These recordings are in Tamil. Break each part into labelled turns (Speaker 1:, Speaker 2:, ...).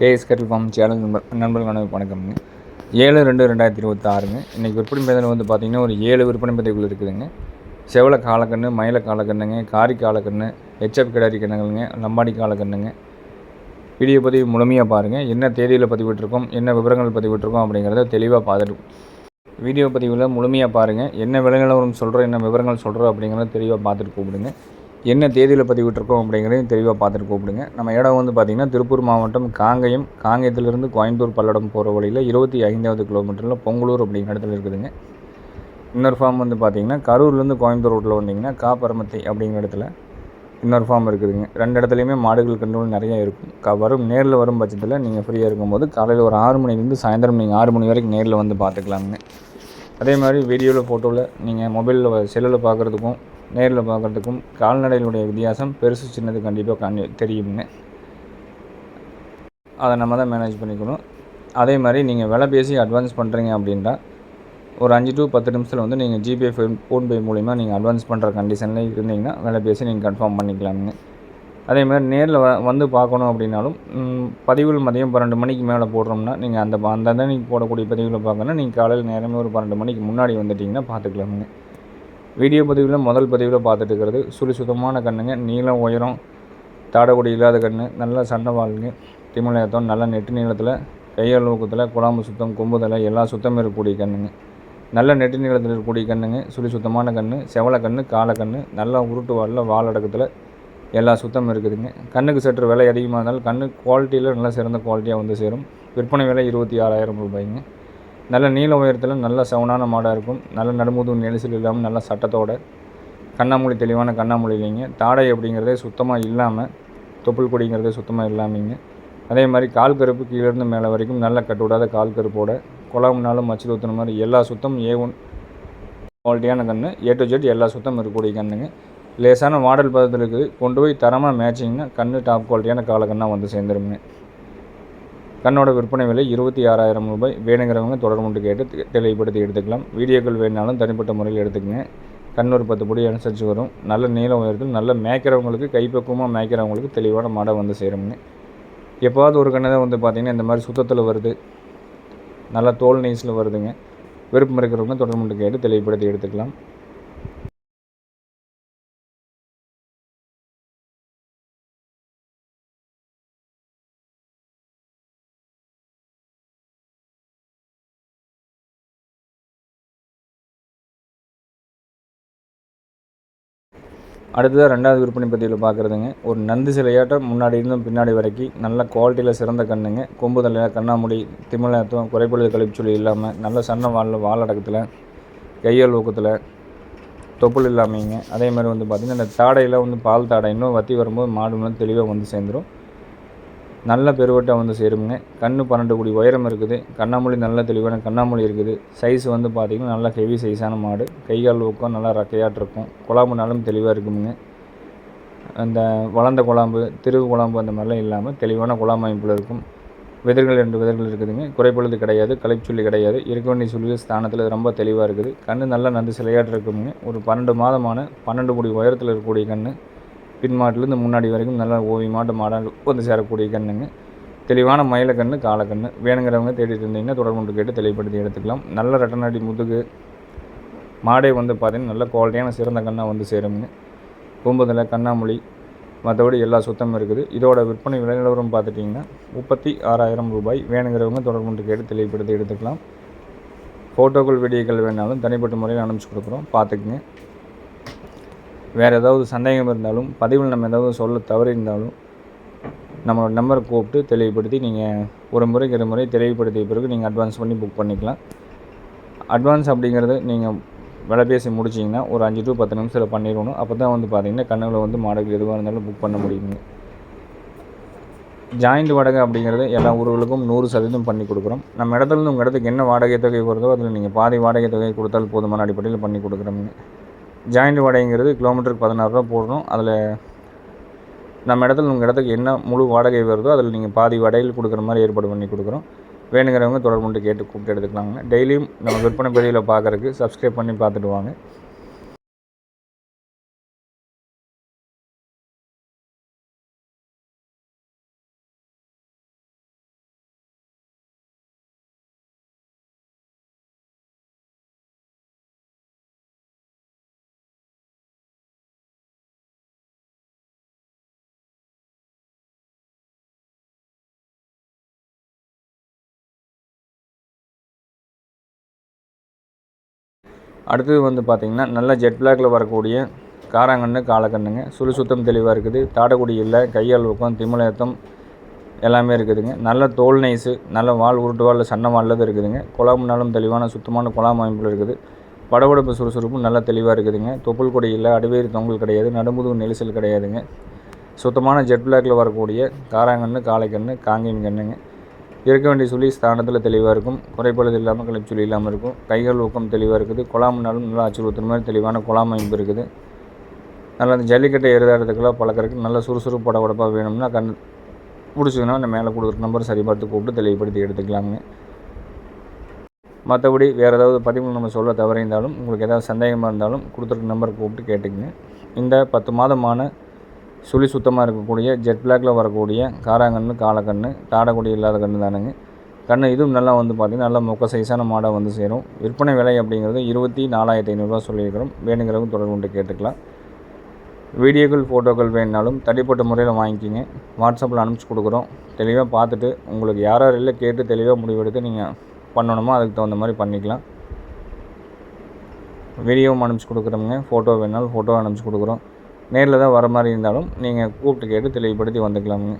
Speaker 1: கேஎஸ் கட்டில் ஃபார்ம் சேனல் நண்பர் நண்பர்கள் வணக்கம்ங்க ஏழு ரெண்டு ரெண்டாயிரத்தி இருபத்தாறுங்க. இன்றைக்கி விற்பனை பதிவில் வந்து பார்த்திங்கன்னா ஒரு ஏழு விற்பனை பதிவுகள் இருக்குதுங்க. செவல காலக்கண்ணு மயில காலக்கண்ணுங்க காரி காலக்கண்ணு ஹெச்எப் கிடாரி கண்ணுங்களுங்க லம்பாடி காலக்கண்ணுங்க. வீடியோ பதிவு முழுமையாக பாருங்கள் என்ன தேதியில் பதிவிட்டிருக்கோம் என்ன விவரங்கள் பதிவிட்டிருக்கோம் அப்படிங்கிறத தெளிவாக பார்த்துட்டு வீடியோ பதிவில் முழுமையாக பாருங்கள் என்ன விலை நிலவரம் சொல்கிறோம் என்ன விவரங்கள் சொல்கிறோம் அப்படிங்கிறத தெளிவாக பார்த்துட்டு கூப்பிடுங்க. என்ன தேதியில் பதிவிட்டிருக்கோம் அப்படிங்கிறதையும் தெளிவாக பார்த்துட்டு கூப்பிடுங்க. நம்ம இடம் வந்து பார்த்திங்கன்னா திருப்பூர் மாவட்டம் காங்கயம். காங்கயத்திலிருந்து கோயம்புத்தூர் பல்லடம் போகிற வழியில் இருபத்தி ஐந்தாவது கிலோமீட்டரில் பொங்கலூர் அப்படிங்கிற இடத்துல இருக்குதுங்க. இன்னொரு ஃபார்ம் வந்து பார்த்திங்கன்னா கரூர்லேருந்து கோயம்புத்தூர் ரோட்டில் வந்தீங்கன்னா காப்பரமத்தை அப்படிங்கிற இடத்துல இன்னொரு ஃபார்ம் இருக்குதுங்க. ரெண்டு இடத்துலையுமே மாடுகள் கண்ட்ரோல் நிறையா இருக்கும். க வரும் நேரில் வரும் பட்சத்தில் நீங்கள் ஃப்ரீயாக இருக்கும்போது காலையில் ஒரு ஆறு மணிலேருந்து சாயந்தரம் நீங்கள் ஆறு மணி வரைக்கும் நேரில் வந்து பார்த்துக்கலாமுங்க அதே மாதிரி வீடியோவில் ஃபோட்டோவில் நீங்கள் மொபைலில் செல்லில் பார்க்குறதுக்கும் நேரில் பார்க்குறதுக்கும் கால்நடைகளுடைய வித்தியாசம் பெருசு சின்னது கண்டிப்பாக கண்டி தெரியும்னு. அதை நம்ம தான் மேனேஜ் பண்ணிக்கணும். அதே மாதிரி நீங்கள் விலை பேசி அட்வான்ஸ் பண்ணுறீங்க அப்படின்ட்டா ஒரு அஞ்சு டு பத்து நிமிஷத்தில் வந்து நீங்கள் ஜிபே ஃபோன் ஃபோன்பே மூலிமா நீங்கள் அட்வான்ஸ் பண்ணுற கண்டிஷனில் இருந்தீங்கன்னா விலை பேசி நீங்கள் கன்ஃபார்ம் பண்ணிக்கலாம்னு. அதே மாதிரி நேரில் வ வந்து பார்க்கணும் அப்படின்னாலும் பதிவுகள் மதியம் பன்னெண்டு மணிக்கு மேலே போடுறோம்னா நீங்கள் அந்த அந்த அன்னைக்கு போடக்கூடிய பதிவுகளை பார்க்கணுன்னா நீங்கள் காலையில் நேரமே ஒரு பன்னெண்டு மணிக்கு முன்னாடி வந்துட்டிங்கன்னா பார்த்துக்கலாமுங்க வீடியோ பதிவில் முதல் பதிவில் பார்த்துட்டு இருக்கிறது சுழி சுத்தமான கண்ணுங்க நீளம் உயரம் தாடகுடி இல்லாத கண்ணு நல்ல சண்டை வாழ்ங்க திமிழத்தம் நல்ல நெட்டு நீளத்தில் கையால் ஊக்கத்தில் குழாம்பு சுத்தம் கொம்புதலை எல்லா சுத்தமும் இருக்கக்கூடிய கண்ணுங்க. நல்ல நெட்டு நீளத்தில் இருக்கக்கூடிய கண்ணுங்க சுழி சுத்தமான கண்ணு செவலை கண்ணு காலை கண்ணு நல்லா உருட்டு வாழில் வால் அடக்கத்தில் எல்லா சுத்தமும் இருக்குதுங்க. கண்ணுக்கு சற்று விலை அதிகமாக இருந்தாலும் கண்ணு குவாலிட்டியில் நல்லா சிறந்த குவாலிட்டியாக வந்து சேரும். விற்பனை விலை இருபத்தி ஆறாயிரம் ரூபாய்ங்க. நல்ல நீல உயரத்தில் நல்ல சவுனான மாடாக இருக்கும். நல்ல நடுமுதும் நெரிசல் இல்லாமல் நல்ல சட்டத்தோட. கண்ணாமூலி தெளிவான கண்ணாமூலி இல்லைங்க. தாடை அப்படிங்கிறதே சுத்தமாக இல்லாமல் தொப்புள் கொடிங்கிறதே சுத்தமாக இல்லாமங்க. அதே மாதிரி கால் கருப்பு கீழேருந்து மேலே வரைக்கும் நல்லா கட்டுவிடாத கால் கருப்போட. குழம்புனாலும் மச்சு ஊற்றுன மாதிரி எல்லா சுத்தமும் ஏ ஒன் குவாலிட்டியான கன்று ஏ டு ஜெட் எல்லா சுத்தம் இருக்கக்கூடிய கண்ணுங்க. லேசான மாடல் பதத்தில் இருக்குது. கொண்டு போய் தரமாக மேட்சிங்னா கண் டாப் குவாலிட்டியான காலக்கண்ணாக வந்து சேர்ந்துருங்க கண்ணோட விற்பனை விலை இருபத்தி ஆறாயிரம் ரூபாய். வேணுங்கிறவங்க தொடர்பு கேட்டு தெளிவுபடுத்தி எடுத்துக்கலாம். வீடியோக்கள் வேணாலும் தனிப்பட்ட முறையில் எடுத்துக்கங்க. கண் ஒரு பத்து பொடி அனுசரித்து வரும். நல்ல நீளம் உயரத்தில் நல்ல மேய்க்கிறவங்களுக்கு கைப்பக்குவமாக மேய்க்கிறவங்களுக்கு தெளிவான மாடை வந்து சேருங்க எப்போவாவது ஒரு கண்ணை தான் வந்து பார்த்திங்கன்னா இந்த மாதிரி சுத்தத்தில் வருது. நல்லா தோல் நெய்ஸில் வருதுங்க. விருப்பம் இருக்கிறவங்க தொடர்பு கேட்டு தெளிவுபடுத்தி எடுத்துக்கலாம். அடுத்ததாக ரெண்டாவது விற்பனை பதிவில் பார்க்குறதுங்க ஒரு நந்து சிலையாட்டம் முன்னாடி இருந்தும் பின்னாடி வரைக்கும் நல்ல குவாலிட்டியில் சிறந்த கண்ணுங்க. கொம்பு தலையில் கண்ணாமூடி திமிழத்துவம் குறைப்பொழுது கழிப்புச்சொல்லி இல்லாமல் நல்ல சன்ன வாழில் வாழடக்கத்தில் கையல் ஊக்கத்தில் தொப்புள் இல்லாமைங்க. அதே மாதிரி வந்து பார்த்திங்கன்னா இந்த தாடையில் வந்து பால் தாடை இன்னும் வத்தி வரும்போது மாடு வந்து தெளிவாக வந்து சேர்ந்துடும் நல்ல பெருவட்டம் வந்து சேருங்க கண் பன்னெண்டு கோடி உயரம் இருக்குது. கண்ணாமொழி நல்ல தெளிவான கண்ணாமொழி இருக்குது. சைஸ் வந்து பார்த்திங்கன்னா நல்லா ஹெவி சைஸான மாடு. கைகால் ஊக்கம் நல்லா ரக்கையாட்டு இருக்கும். குழாம்புனாலும் தெளிவாக இருக்குமுங்க. அந்த வளர்ந்த குழாம்பு திருவு குழாம்பு அந்த மாதிரிலாம் இல்லாமல் தெளிவான குழம்பு அமைப்பில் இருக்கும். விதர்கள் ரெண்டு விதர்கள் இருக்குதுங்க. குறைப்பொழுது கிடையாது கலைச்சொல்லி கிடையாது. இருக்க வேண்டிய சொல்லி ஸ்தானத்தில் ரொம்ப தெளிவாக இருக்குது. கண் நல்லா நந்து சிலையாட்டு இருக்குங்க ஒரு பன்னெண்டு மாதமான பன்னெண்டு கோடி உயரத்தில் இருக்கக்கூடிய கண் பின் மாட்டிலேருந்து முன்னாடி வரைக்கும் நல்லா ஓவியமாட்ட மாடாக வந்து சேரக்கூடிய கண்ணுங்க. தெளிவான மயில கன்று காலக்கண்ணு வேணுங்கிறவங்க தேடிட்டு இருந்தீங்கன்னா தொடர்பு கேட்டு தெளிவுபடுத்தி எடுத்துக்கலாம். நல்ல ரெட்டநாடி முதுகு மாடே வந்து பார்த்திங்கன்னா நல்ல குவாலிட்டியான சிறந்த கண்ணாக வந்து சேருங்க கும்பதில் கண்ணாமொழி மற்றபடி எல்லா சுத்தமும் இருக்குது. இதோட விற்பனை விலை நிலவரம் பார்த்துட்டிங்கன்னா முப்பத்தி ஆறாயிரம் ரூபாய். வேணுங்கிறவங்க தொடர்பு கேட்டு தெளிவுபடுத்தி எடுத்துக்கலாம். ஃபோட்டோக்கள் வீடியோக்கள் வேணாலும் தனிப்பட்ட முறையில் அனுப்பிச்சி கொடுக்குறோம். பார்த்துக்குங்க. வேறு ஏதாவது சந்தேகம் இருந்தாலும் பதிவில் நம்ம ஏதாவது சொல்ல தவறியிருந்தாலும் நம்மளோட நம்பரை கூப்பிட்டு தெளிவுபடுத்தி நீங்கள் ஒரு முறைக்கு இரு முறை தெளிவுபடுத்திய பிறகு நீங்கள் அட்வான்ஸ் பண்ணி புக் பண்ணிக்கலாம். அட்வான்ஸ் அப்படிங்கிறது நீங்கள் விலை பேசி முடிச்சிங்கன்னா ஒரு அஞ்சு டு பத்து நிமிஷத்தில் பண்ணிடணும். அப்போ தான் வந்து பார்த்திங்கன்னா கண்ணுகளை வந்து மாடல் எதுவாக இருந்தாலும் புக் பண்ண முடியுங்க. ஜாயிண்ட் வாடகை அப்படிங்கிறது எல்லா ஊர்களுக்கும் நூறு சதவீதம் பண்ணி கொடுக்குறோம். நம்ம இடத்துல உங்கள் இடத்துக்கு என்ன வாடகை தொகை வருதோ அதில் நீங்கள் பாதி வாடகை தொகை கொடுத்தால் போதுமான அடிப்படையில் பண்ணி கொடுக்குறோங்க ஜாயிண்ட் வாடகைங்கிறது கிலோமீட்டருக்கு பதினாறுரூவா போடணும். அதில் நம்ம இடத்துல உங்கள் இடத்துக்கு என்ன முழு வாடகை வருதோ அதில் நீங்கள் பாதி வாடகையில் கொடுக்குற மாதிரி ஏற்பாடு பண்ணி கொடுக்குறோம். வேணுங்கிறவங்க தொடர்பு கேட்டு கூப்பிட்டு எடுத்துக்கலாங்க. டெய்லியும் நம்ம விற்பனை பதிவில் பார்க்குறக்கு சப்ஸ்கிரைப் பண்ணி பார்த்துட்டு வாங்க. அடுத்தது வந்து பார்த்திங்கன்னா நல்ல ஜெட் பிளாக்கில் வரக்கூடிய காராங்கன்று காலக்கண்ணுங்க. சுழி சுத்தம் தெளிவாக இருக்குது. தாடக்குடி இல்லை கையால் ஊக்கம் திமிழத்தம் எல்லாமே இருக்குதுங்க. நல்ல தோல் நைஸு நல்ல வால் உருட்டு வாலில் சன்ன வாலில் இருக்குதுங்க. குழாம்னாலும் தெளிவான சுத்தமான குழாம் அமைப்பில் இருக்குது. படபடப்பு சுறுசுறுப்பும் நல்லா தெளிவாக இருக்குதுங்க. தொப்புள் கொடி இல்லை அடிவேறு தொங்கல் கிடையாது நடுமுதுகு நெரிசல் கிடையாதுங்க. சுத்தமான ஜெட் பிளாக்கில் வரக்கூடிய காராங்கன்று காளைக்கன்று காங்கேயம் கண்ணுங்க. இருக்க வேண்டிய சொல்லி ஸ்தானத்தில் தெளிவாக இருக்கும். குறைபாடு இல்லாமல் கழிப்பு இல்லாமல் இருக்கும். கைகள் ஊக்கம் தெளிவாக இருக்குது. குழாம்னாலும் நல்லா அச்சுறுத்துற மாதிரி தெளிவான குழாம் அமைப்பு இருக்குது. நல்லா அந்த ஜல்லிக்கட்டை எருதாடுறதுக்கெல்லாம் பழக்கிறதுக்கு நல்ல சுறுசுறுப்பு படபடப்பாக வேணும்னா கண் பிடிச்சிங்கன்னா நம்ம மேலே கொடுக்குற நம்பர் சரி பார்த்து கூப்பிட்டு தெளிவுபடுத்தி எடுத்துக்கலாமுங்க. மற்றபடி வேறு ஏதாவது பதிவுகள் நம்ம சொல்ல தவறியிருந்தாலும் உங்களுக்கு ஏதாவது சந்தேகமாக இருந்தாலும் கொடுத்துருக்க நம்பர் கூப்பிட்டு கேட்டுக்குங்க. இந்த பத்து மாதமான சுழி சுத்தமாக இருக்கக்கூடிய ஜெட் பிளாக்கில் வரக்கூடிய காராங்கன்று காலக்கன்று தாடக்குடி இல்லாத கன்று தானுங்க. கன்று இதுவும் நல்லா வந்து பார்த்திங்கன்னா நல்லா மொக்க சைஸான மாடாக வந்து சேரும். விற்பனை விலை அப்படிங்கிறது இருபத்தி நாலாயிரத்தி ஐநூறுரூவா சொல்லியிருக்கிறோம். வேணுங்கிறவங்க தொடர்பு கொண்டு கேட்டுக்கலாம். வீடியோக்கள் ஃபோட்டோக்கள் வேணுனாலும் தனிப்பட்ட முறையில் வாங்கிக்கிங்க. வாட்ஸ்அப்பில் அனுப்பிச்சி கொடுக்குறோம். தெளிவாக பார்த்துட்டு உங்களுக்கு யார் இல்லை கேட்டு தெளிவாக முடிவெடுத்து நீங்கள் பண்ணணுமோ அதுக்கு தகுந்த மாதிரி பண்ணிக்கலாம். வீடியோவும் அனுப்பிச்சி கொடுக்குறோங்க ஃபோட்டோ வேணாலும் ஃபோட்டோ அனுப்பிச்சி கொடுக்குறோம். நேரில் தான் வர மாதிரி இருந்தாலும் நீங்கள் கூப்பிட்டு கேட்டு தெளிவுபடுத்தி வந்துக்கலாமுங்க.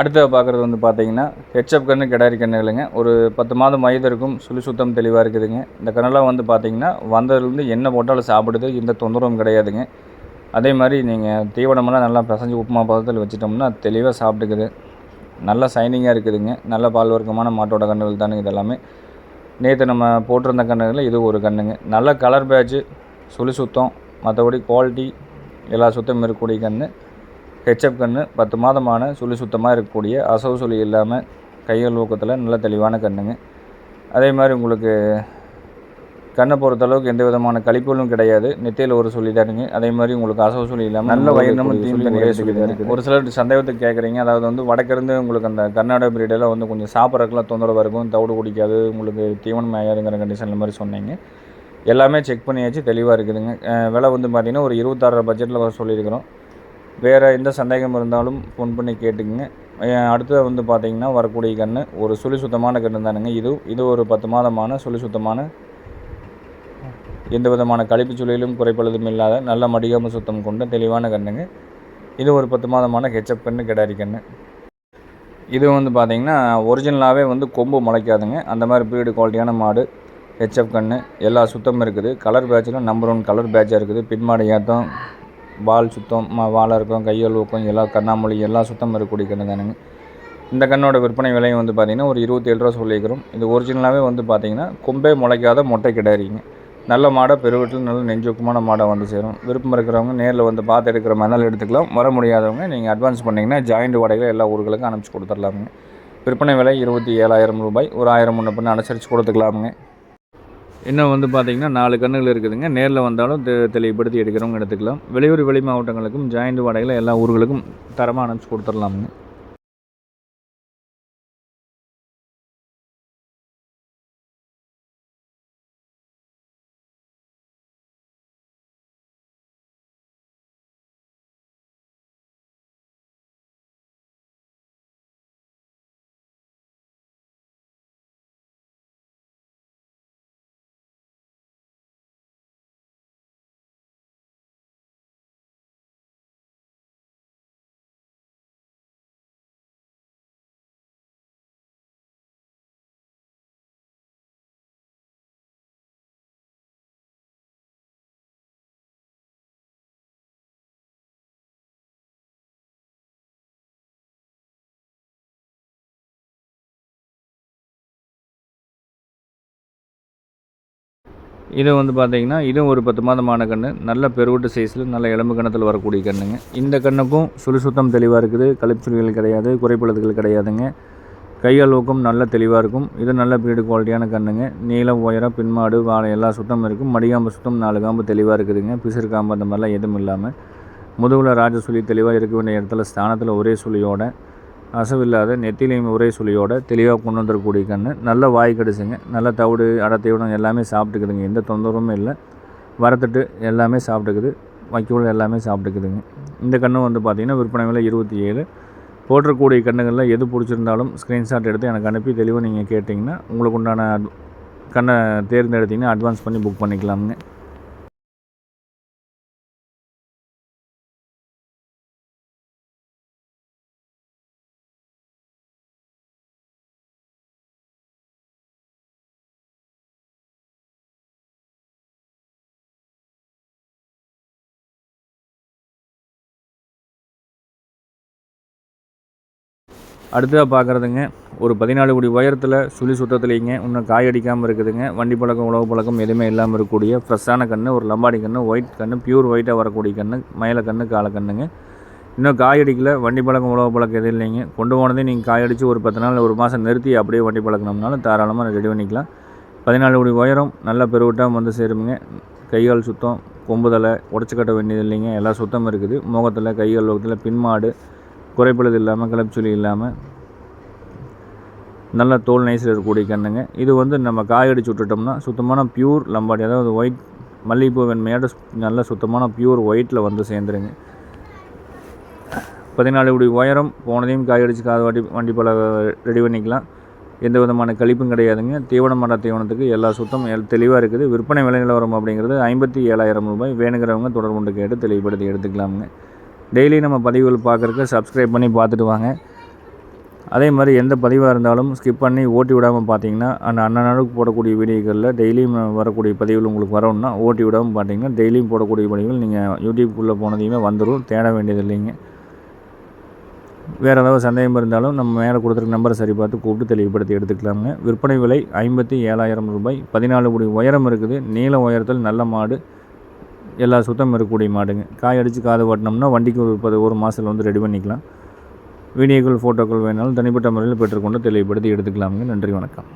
Speaker 1: அடுத்து பார்க்குறது வந்து பார்த்தீங்கன்னா ஹெச்எப் கன்று கிடாரி கன்றுகளுங்க ஒரு பத்து மாதம் வயது இருக்கும் சுழி சுத்தம் தெளிவாக இருக்குதுங்க. இந்த கண்ணெல்லாம் வந்து பார்த்தீங்கன்னா வந்ததுலேருந்து என்ன போட்டாலும் சாப்பிடுது எந்த தொந்தரவும் கிடையாதுங்க. அதே மாதிரி நீங்கள் தீவனமெல்லாம் நல்லா பிசைஞ்சு உப்புமா பதத்தில் வச்சிட்டோம்னா தெளிவாக சாப்பிட்டுக்குது. நல்ல சைனிங்காக இருக்குதுங்க. நல்ல பால் வர்க்கமான மாட்டோட கன்றுகள் தானுங்க இதெல்லாமே. நேற்று நம்ம போட்டிருந்த கன்றுகளில் இது ஒரு கன்றுங்க நல்ல கலர் பேட்ச்சு சுழி சுத்தம் மற்றபடி குவாலிட்டி எல்லா சுத்தமும் இருக்கக்கூடிய கன்று ஹெச்எப் கன்று பத்து மாதமான சுழி சுத்தமாக இருக்கக்கூடிய அசவு சுழி இல்லாமல் கைகள் ஊக்கத்தில் நல்ல தெளிவான கண்ணுங்க. அதே மாதிரி உங்களுக்கு கண்ணை பொறுத்தளவுக்கு எந்த விதமான கழிப்புகளும் கிடையாது. நெத்தியில் ஒரு சொல்லி தானுங்க. அதே மாதிரி உங்களுக்கு அசவு சொல்லி இல்லாமல் நல்ல வயிறு தீம் ஒரு சிலர் சந்தேகத்துக்கு கேட்குறீங்க அதாவது வந்து வடக்கிருந்து உங்களுக்கு அந்த கர்நாடக பிரீடெல்லாம் வந்து கொஞ்சம் சாப்பிட்றதுக்குலாம் தொந்தரவு இருக்கும். தவிடு குடிக்காது உங்களுக்கு தீவனம் மேயாதுங்கிற கண்டிஷன் மாதிரி சொன்னீங்க. எல்லாமே செக் பண்ணியாச்சு தெளிவாக இருக்குதுங்க. விலை வந்து பார்த்திங்கன்னா ஒரு இருபத்தாறு பட்ஜெட்டில் சொல்லியிருக்கிறோம். வேறு எந்த சந்தேகம் இருந்தாலும் ஃபோன் பண்ணி கேட்டுக்குங்க. அடுத்தது வந்து பார்த்திங்கன்னா வரக்கூடிய கன்று ஒரு சுழி சுத்தமான கன்று தானுங்க. இது இது ஒரு பத்து மாதமான சுழி சுத்தமான எந்த விதமான கழிப்பு சுழியிலும் குறைப்பழுதும் இல்லாத நல்ல மடிகாம சுத்தம் கொண்ட தெளிவான கண்ணுங்க. இது ஒரு பத்து மாதமான ஹெச்அப் கன்று கிடாரி கன்று இது வந்து பார்த்திங்கன்னா ஒரிஜினலாகவே வந்து கொம்பு முளைக்காதுங்க. அந்த மாதிரி ப்ரீடு குவாலிட்டியான மாடு ஹெச்எஃப் கன்று எல்லா சுத்தமும் இருக்குது. கலர் பேட்சிலும் நம்பர் ஒன் கலர் பேட்சாக இருக்குது. பின்மாடு ஏற்றம் வால் சுத்தம் வாழை இருக்கும் கையல் ஊக்கம் எல்லாம் கண்ணாமொழி எல்லாம் சுத்தம் இருக்கக்கூடிய கண்ணு தானுங்க. இந்த கண்ணோட விற்பனை விலையும் வந்து பார்த்திங்கன்னா ஒரு இருபத்தேழு ரூபா சொல்லியிருக்கிறோம். இது ஒரிஜினலாகவே வந்து பார்த்திங்கன்னா கொம்பே முளைக்காத மொட்டை கிடாரிங்க. நல்ல மாடை பெருவீட்டில் நல்ல நெஞ்சொக்கமான மாடை வந்து சேரும். விருப்பம் இருக்கிறவங்க நேரில் வந்து பார்த்து எடுக்கிற மாதிரி எடுத்துக்கலாம். வர முடியாதவங்க நீங்கள் அட்வான்ஸ் பண்ணிங்கன்னா ஜாயிண்ட் வாடகையில் எல்லா ஊர்களுக்கும் அனுப்பிச்சி கொடுத்துடலாமுங்க விற்பனை விலை இருபத்தி ஏழாயிரம் ரூபாய். ஒரு ஆயிரம் முன்ன பின்னே அனுசரித்து கொடுத்துக்கலாமுங்க. இன்னும் வந்து பார்த்திங்கன்னா நாலு கண்ணுகள் இருக்குதுங்க. நேரில் வந்தாலும் தெ தெளிவுபடுத்தி எடுக்கிறவங்க எடுத்துக்கலாம். வெளியூர் வெளி மாவட்டங்களுக்கும் ஜாயிண்ட் வாடகையில் எல்லா ஊர்களுக்கும் தரமாக அனுப்பிச்சி கொடுத்துடலாமுங்க. இது வந்து பார்த்தீங்கன்னா இதுவும் ஒரு பத்து மாதமான கன்று நல்ல பெருவட்டு சைஸில் நல்ல எலும்பு கணத்தில் வரக்கூடிய கன்றுங்க இந்த கண்ணுக்கும் சுழி சுத்தம் தெளிவாக இருக்குது கழிப்புகள் கிடையாது குறைப்பழுதுகள் கிடையாதுங்க. கையளவுக்கும் நல்ல தெளிவாக இருக்கும். இது நல்ல பீடு குவாலிட்டியான கண்ணுங்க. நீளம் உயரம் பின்மாடு வாழை எல்லா சுத்தம் இருக்கும். மடிகாம்பு சுத்தம் நாலு காம்பு தெளிவாக இருக்குதுங்க. பிசிறு காம்பு அந்த மாதிரிலாம் எதுவும் இல்லாமல் முதுகுல ராஜ தெளிவாக இருக்க வேண்டிய இடத்துல ஸ்தானத்தில் ஒரே சுழியோட அசவில்லாத நெத்திலையும் உரை சுழியோட தெளிவாக கொண்டு வந்துடக்கூடிய கன்று நல்ல வாய் கடிச்சுங்க. நல்ல தவிடு அடத்தையுடன் எல்லாமே சாப்பிட்டுக்குதுங்க. எந்த தொந்தரவும் இல்லை. வரத்துட்டு எல்லாமே சாப்பிட்டுக்குது. வைக்கோல் எல்லாமே சாப்பிட்டுக்குதுங்க. இந்த கன்று வந்து பார்த்திங்கன்னா விற்பனை விலை இருபத்தி ஏழு. போட்டிருக்கக்கூடிய கண்ணுகளில் எது பிடிச்சிருந்தாலும் ஸ்க்ரீன்ஷாட் எடுத்து எனக்கு அனுப்பி தெளிவாக நீங்கள் கேட்டிங்கன்னா உங்களுக்கு உண்டான கண்ணை தேர்ந்தெடுத்திங்கன்னா அட்வான்ஸ் பண்ணி புக் பண்ணிக்கலாமுங்க. அடுத்ததாக பார்க்குறதுங்க ஒரு பதினாலு கோடி உயரத்தில் சுழி சுத்தத்துலேங்க இன்னும் காய் அடிக்காமல் இருக்குதுங்க. வண்டி பழக்கம் உழவு பழக்கம் எதுவுமே இல்லாமல் இருக்கக்கூடிய ஃப்ரெஷ்ஷான கன்று ஒரு லம்பாடி கன்று ஒயிட் கன்று பியூர் ஒயிட்டாக வரக்கூடிய கன்று மயில கன்று காலை கன்றுங்க இன்னும் காய் அடிக்கல வண்டி பழக்கம் உழவு பழக்கம் எதுவும் இல்லைங்க. கொண்டு போனதே நீங்கள் காய் அடித்து ஒரு பத்து நாள் ஒரு மாதம் நிறுத்தி அப்படியே வண்டி பழக்கணும்னாலும் தாராளமாக ரெடி பண்ணிக்கலாம். பதினாலு கோடி உயரம் நல்ல பெருவிட்டாக வந்து சேருமுங்க. கைகால் சுத்தம் கொம்புதலை உடச்சி கட்ட வேண்டியது இல்லைங்க. எல்லா சுத்தம் இருக்குது. முகத்தில் கைகால் பக்கத்தில் பின்மாடு குறைப்பழுது இல்லாமல் கிளப்சுலி இல்லாமல் நல்ல தோல் நைஸில் இருக்கக்கூடிய கண்ணுங்க இது வந்து நம்ம காயடிச்சு விட்டுட்டோம்னா சுத்தமான பியூர் லம்பாடி அதாவது ஒயிட் மல்லிகைப்பூ வெண்மையோட நல்ல சுத்தமான பியூர் ஒயிட்டில் வந்து சேர்ந்துருங்க. பதினாலு இப்படி உயரம் போனதையும் காயடிச்சு காது வாட்டி வண்டி பல ரெடி பண்ணிக்கலாம். எந்த விதமான கழிப்பும் கிடையாதுங்க. தீவனம் மர தீவனத்துக்கு எல்லா சுத்தம் எல் தெளிவாக இருக்குது. விற்பனை விலை நிலவரம் அப்படிங்கிறது ஐம்பத்தி ஏழாயிரம் ரூபாய். வேணுங்கிறவங்க தொடர்பு கொண்டு கேட்டு தெளிவுபடுத்தி எடுத்துக்கலாமுங்க. டெய்லி நம்ம பதிவுகள் பார்க்குறக்கு சப்ஸ்கிரைப் பண்ணி பார்த்துட்டு வாங்க. அதே மாதிரி எந்த பதிவாக இருந்தாலும் ஸ்கிப் பண்ணி ஓட்டி விடாமல் பார்த்தீங்கன்னா அந்த அன்னநாளுக்கு போடக்கூடிய வீடியோக்களில் டெய்லியும் வரக்கூடிய பதிவுகள் உங்களுக்கு வரணும்னா ஓட்டி விடாமல் பார்த்தீங்கன்னா டெய்லியும் போடக்கூடிய பதிவுகள் நீங்கள் யூடியூப்குள்ளே போனதையுமே வந்துடும் தேட வேண்டியது இல்லைங்க. வேறு ஏதாவது சந்தேகம் இருந்தாலும் நம்ம மேலே கொடுத்துருக்க நம்பரை சரி பார்த்து கூப்பிட்டு தெளிவுபடுத்தி எடுத்துக்கலாமுங்க. விற்பனை விலை ஐம்பத்தி ஏழாயிரம் ரூபாய் பதினாலு கோடி உயரம் இருக்குது. நீள உயரத்தில் நல்ல மாடு எல்லா சுத்தம் இருக்கக்கூடிய மாடுங்க. காய் அடித்து காது ஓட்டினோம்னா வண்டிக்கு ஒரு பது ஒரு மாதத்தில் வந்து ரெடி பண்ணிக்கலாம். வீடியோக்கள் ஃபோட்டோக்கள் வேணாலும் தனிப்பட்ட முறையில் பெற்றுக்கொண்டு தெளிவுபடுத்தி எடுத்துக்கலாமுங்க. நன்றி வணக்கம்.